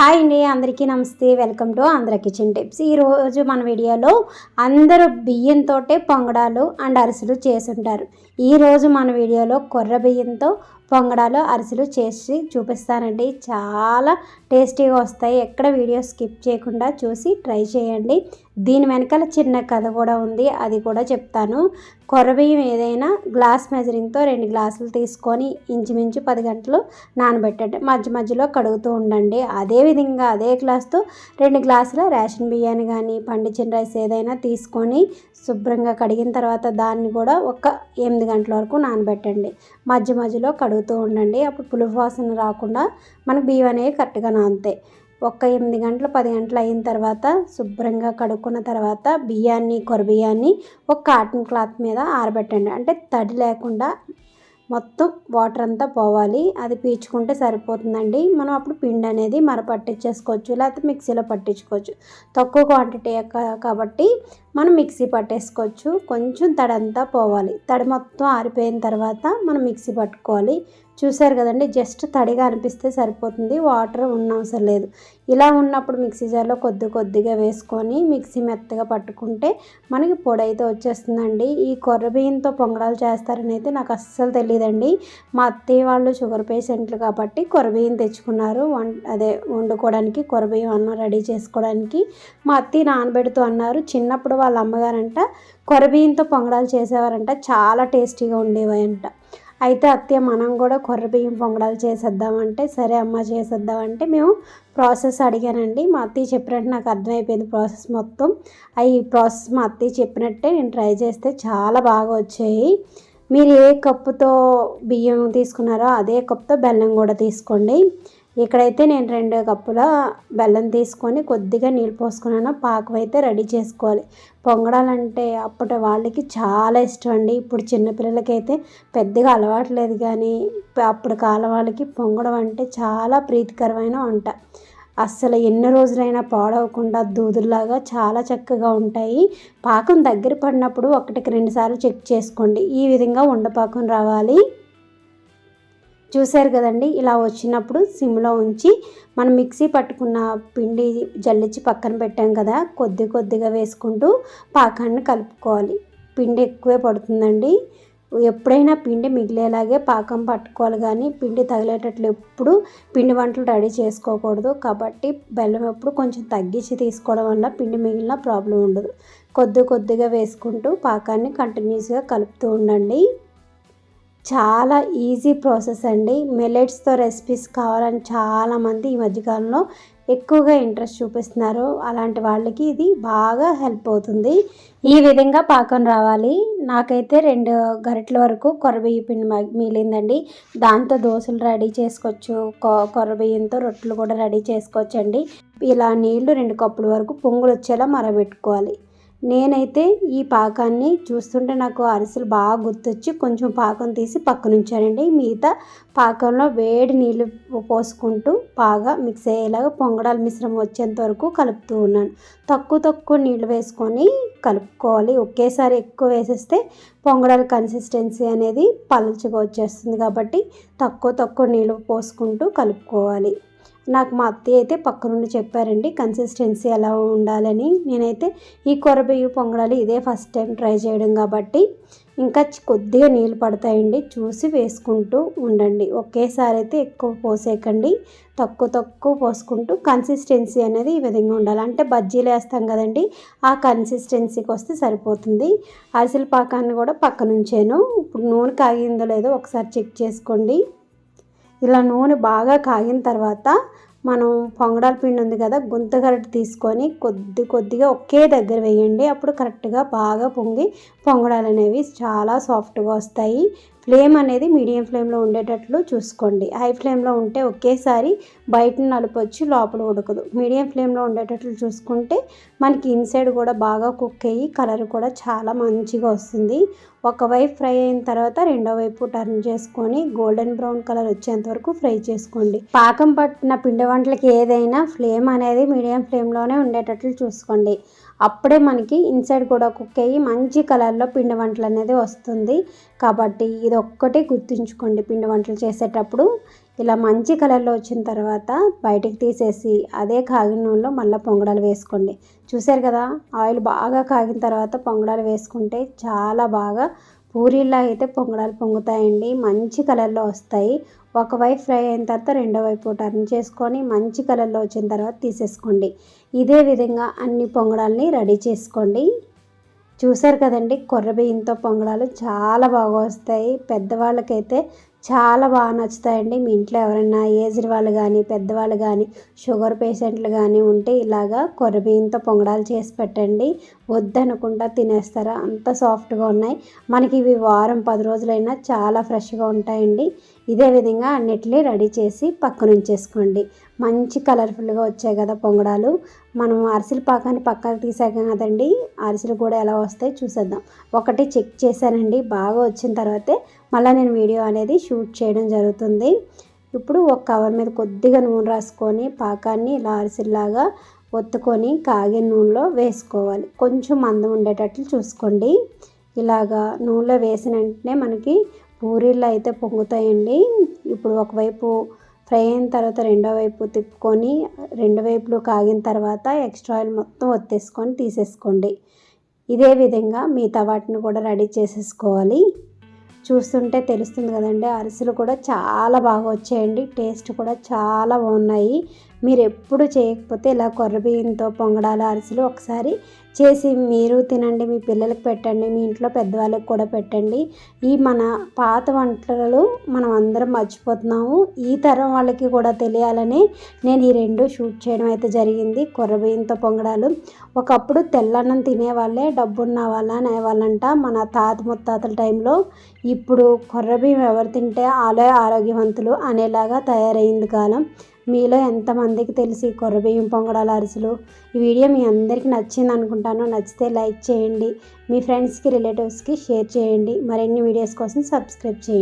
Hi అండి అందరికీ నమస్తే. Welcome to Andhra kitchen tips. ఈరోజు మన వీడియోలో అందరూ బియ్యంతో పొంగడాలు అండ్ అరిసెలు చేసుంటారు. ఈరోజు మన వీడియోలో కొర్ర బియ్యంతో పొంగడాలు అరిసెలు చేసి చూపిస్తానండి. చాలా టేస్టీగా వస్తాయి. ఎక్కడ వీడియో స్కిప్ చేయకుండా చూసి ట్రై చేయండి. దీని వెనకాల చిన్న కథ కూడా ఉంది. అది కూడా చెప్తాను. కొర్రబియ్యం ఏదైనా గ్లాస్ మెజరింగ్తో రెండు గ్లాసులు తీసుకొని ఇంచుమించు పది గంటలు నానబెట్టండి. మధ్య మధ్యలో కడుగుతూ ఉండండి. అదేవిధంగా అదే గ్లాస్తో రెండు గ్లాసుల రేషన్ బియ్యాన్ని కానీ పండించిన రైస్ ఏదైనా తీసుకొని శుభ్రంగా కడిగిన తర్వాత దాన్ని కూడా ఒక ఎనిమిది గంటల వరకు నానబెట్టండి. మధ్య మధ్యలో కడుగుతూ ఉండండి. అప్పుడు పులుపు వాసన రాకుండా మనకు బియ్యం అనేవి కరెక్ట్గా నానుతాయి. ఒక ఎనిమిది గంటలు పది గంటలు అయిన తర్వాత శుభ్రంగా కడుక్కున్న తర్వాత బియ్యాన్ని కొర బియ్యాన్ని ఒక కాటన్ క్లాత్ మీద ఆరబెట్టండి. అంటే తడి లేకుండా మొత్తం వాటర్ అంతా పోవాలి. అది పీల్చుకుంటే సరిపోతుందండి. మనం అప్పుడు పిండి అనేది మర పట్టించేసుకోవచ్చు లేకపోతే మిక్సీలో పట్టించుకోవచ్చు. తక్కువ క్వాంటిటీ కాబట్టి మనం మిక్సీ పట్టేసుకోవచ్చు. కొంచెం తడంతా పోవాలి. తడి మొత్తం ఆరిపోయిన తర్వాత మనం మిక్సీ పట్టుకోవాలి. చూసారు కదండి జస్ట్ తడిగా అనిపిస్తే సరిపోతుంది. వాటర్ ఉన్న అవసరం లేదు. ఇలా ఉన్నప్పుడు మిక్సీ జార్లో కొద్ది కొద్దిగా వేసుకొని మిక్సీ మెత్తగా పట్టుకుంటే మనకి పొడి అయితే వచ్చేస్తుందండి. ఈ కొర్ర బియ్యంతో పొంగడాలు చేస్తారని అయితే నాకు అస్సలు తెలియదండి మా అత్తయ్య వాళ్ళు షుగర్ పేషెంట్లు కాబట్టి కొర్ర బియ్యం తెచ్చుకున్నారు. వం అదే వండుకోవడానికి కొర్ర బియ్యం అన్నం రెడీ చేసుకోవడానికి. మా అత్తయ్య నానబెడుతూ అన్నారు. చిన్నప్పుడు వాళ్ళ అమ్మగారంట కొరబియ్యంతో పొంగడాలు చేసేవారంట చాలా టేస్టీగా ఉండేవాయంట. అయితే అత్తయ్య మనం కూడా కొర్ర బియ్యం పొంగడాలు చేసేద్దామంటే సరే అమ్మ చేసేద్దామంటే మేము ప్రాసెస్ అడిగానండి. మా అత్తయ్య చెప్పినట్టు నాకు అర్థమైపోయింది ప్రాసెస్ మొత్తం. ఈ ప్రాసెస్ మా అత్తయ్య చెప్పినట్టే నేను ట్రై చేస్తే చాలా బాగా వచ్చాయి. మీరు ఏ కప్పుతో బియ్యం తీసుకున్నారో అదే కప్పుతో బెల్లం కూడా తీసుకోండి. ఇక్కడైతే నేను రెండు కప్పుల బెల్లం తీసుకొని కొద్దిగా నీళ్ళు పోసుకున్నాను. పాకం అయితే రెడీ చేసుకోవాలి. పొంగడాలంటే అప్పటి వాళ్ళకి చాలా ఇష్టం అండి. ఇప్పుడు చిన్నపిల్లలకైతే పెద్దగా పెద్దగా అలవాట్లేదు కానీ అప్పుడు కాలం వాళ్ళకి పొంగడం అంటే చాలా ప్రీతికరమైన వంట. అస్సలు ఎన్ని రోజులైనా పాడవకుండా దూదుల్లాగా చాలా చక్కగా ఉంటాయి. పాకం దగ్గర పడినప్పుడు ఒకటికి రెండుసార్లు చెక్ చేసుకోండి. ఈ విధంగా ఉండపాకం రావాలి. చూశారు కదండి ఇలా వచ్చినప్పుడు సిమ్లో ఉంచి మనం మిక్సీ పట్టుకున్న పిండి జల్లించి పక్కన పెట్టాం కదా కొద్ది కొద్దిగా వేసుకుంటూ పాకాన్ని కలుపుకోవాలి. పిండి ఎక్కువే పడుతుందండి. ఎప్పుడైనా పిండి మిగిలేలాగే పాకం పట్టుకోవాలి కానీ పిండి తగిలేటట్లు ఎప్పుడు పిండి వంటలు రెడీ చేసుకోకూడదు. కాబట్టి బెల్లం ఎప్పుడు కొంచెం తగ్గించి తీసుకోవడం వల్ల పిండి మిగిలిన ప్రాబ్లం ఉండదు. కొద్ది కొద్దిగా వేసుకుంటూ పాకాన్ని కంటిన్యూస్గా కలుపుతూ ఉండండి. చాలా ఈజీ ప్రాసెస్ అండి. మిలెట్స్తో రెసిపీస్ కావాలని చాలామంది ఈ మధ్యకాలంలో ఎక్కువగా ఇంట్రెస్ట్ చూపిస్తున్నారు. అలాంటి వాళ్ళకి ఇది బాగా హెల్ప్ అవుతుంది. ఈ విధంగా పాకం రావాలి. నాకైతే రెండు గరిటల వరకు కొరబియ్య పిండి మిగిలిందండి. దాంతో దోశలు రెడీ చేసుకోవచ్చు. కొరబియ్యంతో రొట్టెలు కూడా రెడీ చేసుకోవచ్చండి. ఇలా నీళ్ళు రెండు కప్పుల వరకు పొంగులు వచ్చేలా మరబెట్టుకోవాలి. నేనైతే ఈ పాకాన్ని చూస్తుంటే నాకు అరిసెలు బాగా గుర్తొచ్చి కొంచెం పాకం తీసి పక్కన ఉంచానండి మిగతా పాకంలో వేడి నీళ్ళు పోసుకుంటూ బాగా మిక్స్ అయ్యేలాగా పొంగడాల మిశ్రమం వచ్చేంత వరకు కలుపుతూ ఉన్నాను. తక్కువ తక్కువ నీళ్ళు వేసుకొని కలుపుకోవాలి. ఒకేసారి ఎక్కువ వేసేస్తే పొంగడాల కన్సిస్టెన్సీ అనేది పలుచగా వచ్చేస్తుంది కాబట్టి తక్కువ తక్కువ నీళ్ళు పోసుకుంటూ కలుపుకోవాలి. నాకు మా అత్తయ్య అయితే పక్కనుండి చెప్పారండి కన్సిస్టెన్సీ ఎలా ఉండాలని. నేనైతే ఈ కొరబియ్య పొంగడాలు ఇదే ఫస్ట్ టైం ట్రై చేయడం కాబట్టి ఇంకా కొద్దిగా నీళ్ళు పడతాయండి చూసి వేసుకుంటూ ఉండండి. ఒకేసారి అయితే ఎక్కువ పోసేయకండి తక్కువ తక్కువ పోసుకుంటూ కన్సిస్టెన్సీ అనేది ఈ విధంగా ఉండాలి. అంటే బజ్జీలు వేస్తాం కదండి ఆ కన్సిస్టెన్సీకి వస్తే సరిపోతుంది. అరిసెల పాకాన్ని కూడా పక్కనుంచాను. ఇప్పుడు నూనె కాగిందో లేదో ఒకసారి చెక్ చేసుకోండి. ఇలా నూనె బాగా కాగిన తర్వాత మనం పొంగడాల పిండి ఉంది కదా గుంత గరిటె తీసుకొని కొద్ది కొద్దిగా ఒకే దగ్గర వేయండి. అప్పుడు కరెక్ట్గా బాగా పొంగి పొంగడాలు అనేవి చాలా సాఫ్ట్గా వస్తాయి. ఫ్లేమ్ అనేది మీడియం ఫ్లేమ్లో ఉండేటట్లు చూసుకోండి. హై ఫ్లేమ్లో ఉంటే ఒకేసారి బయట నలుపు వచ్చి లోపల ఉడకదు. మీడియం ఫ్లేమ్లో ఉండేటట్లు చూసుకుంటే మనకి ఇన్సైడ్ కూడా బాగా కుక్ అయ్యి కలర్ కూడా చాలా మంచిగా వస్తుంది. ఒకవైపు ఫ్రై అయిన తర్వాత రెండో వైపు టర్న్ చేసుకొని గోల్డెన్ బ్రౌన్ కలర్ వచ్చేంత వరకు ఫ్రై చేసుకోండి. పాకం పట్టిన పిండి వంటలకి ఏదైనా ఫ్లేమ్ అనేది మీడియం ఫ్లేమ్లోనే ఉండేటట్లు చూసుకోండి. అప్పుడే మనకి ఇన్సైడ్ కూడా కుక్ అయ్యి మంచి కలర్లో పిండి వంటలు అనేది వస్తుంది. కాబట్టి ఇది ఒక్కటే గుర్తుంచుకోండి పిండి వంటలు చేసేటప్పుడు. ఇలా మంచి కలర్లో వచ్చిన తర్వాత బయటికి తీసేసి అదే కాగిన నూనెలో మళ్ళీ పొంగడాలు వేసుకోండి. చూసారు కదా? ఆయిల్ బాగా కాగిన తర్వాత పొంగడాలు వేసుకుంటే చాలా బాగా పూరీలా అయితే పొంగడాలు పొంగుతాయండి. మంచి కలర్లో వస్తాయి. ఒకవైపు ఫ్రై అయిన తర్వాత రెండో వైపు టర్న్ చేసుకొని మంచి కలర్లో వచ్చిన తర్వాత తీసేసుకోండి. ఇదే విధంగా అన్ని పొంగడాలని రెడీ చేసుకోండి. చూసారు కదండి కొర్ర బియ్యంతో పొంగడాలు చాలా బాగా వస్తాయి. పెద్దవాళ్ళకైతే చాలా బాగా నచ్చుతాయండి. మీ ఇంట్లో ఎవరైనా ఏజ్డ్ వాళ్ళు కానీ పెద్దవాళ్ళు కానీ షుగర్ పేషెంట్లు కానీ ఉంటే ఇలాగా కొరబీన్తో పొంగడాలు చేసి పెట్టండి. వద్దనకుండా తినేస్తారా? అంత సాఫ్ట్గా ఉన్నాయి. మనకి ఇవి వారం పది రోజులైనా చాలా ఫ్రెష్గా ఉంటాయండి. ఇదే విధంగా అన్నిటినీ రెడీ చేసి పక్కన ఉంచేసుకోండి మంచి కలర్ఫుల్గా వచ్చాయి కదా పొంగడాలు. మనం అరిసెల పాకాన్ని పక్కకు తీసాక కదండి. అరిసెలు కూడా ఎలా వస్తాయి చూసేద్దాం. ఒకటి చెక్ చేశానండి. బాగా వచ్చిన తర్వాతే మళ్ళీ నేను వీడియో అనేది షూట్ చేయడం జరుగుతుంది. ఇప్పుడు ఒక కవర్ మీద కొద్దిగా నూనె రాసుకొని పాకాన్ని ఇలా అరిసిల్లాగా ఒత్తుకొని కాగే నూనెలో వేసుకోవాలి. కొంచెం మందం ఉండేటట్లు చూసుకోండి. ఇలాగా నూనెలో వేసిన వెంటనే మనకి పూరీలు అయితే పొంగుతాయండి. ఇప్పుడు ఒకవైపు ఫ్రై అయిన తర్వాత రెండో వైపు తిప్పుకొని రెండు వైపులు కాగిన తర్వాత ఎక్స్ట్రా ఆయిల్ మొత్తం ఒత్తేసుకొని తీసేసుకోండి. ఇదే విధంగా మిగతా వాటిని కూడా రెడీ చేసేసుకోవాలి. చూస్తుంటే తెలుస్తుంది కదండి. అరిసెలు కూడా చాలా బాగా వచ్చాయండి. టేస్ట్ కూడా చాలా బాగున్నాయి. మీరు ఎప్పుడు చేయకపోతే ఇలా కొర్ర బియ్యంతో అరిసెలు ఒకసారి చేసి మీరు తినండి మీ పిల్లలకు పెట్టండి మీ ఇంట్లో పెద్దవాళ్ళకి కూడా పెట్టండి. ఈ మన పాత వంటలు మనం అందరం మర్చిపోతున్నాము. ఈ తరం వాళ్ళకి కూడా తెలియాలని నేను ఈ రెండు షూట్ చేయడం అయితే జరిగింది. కొర్ర బియ్యంతో పొంగడాలు. ఒకప్పుడు తెల్లన్నం తినేవాళ్ళే డబ్బున్న వాళ్ళ అనేవాళ్ళంట. మన తాత ముత్తాతల టైంలో ఇప్పుడు కొర్ర బియ్యం ఎవరు తింటే ఆలయ ఆరోగ్యవంతులు అనేలాగా తయారైంది కాలం. మీలో ఎంతమందికి తెలిసి కొర్రబియ్యం పొంగడాల అరిసెలు? ఈ వీడియో మీ అందరికీ నచ్చింది అనుకుంటాను. నచ్చితే లైక్ చేయండి. మీ ఫ్రెండ్స్కి రిలేటివ్స్కి షేర్ చేయండి. మరిన్ని వీడియోస్ కోసం సబ్స్క్రైబ్ చేయండి.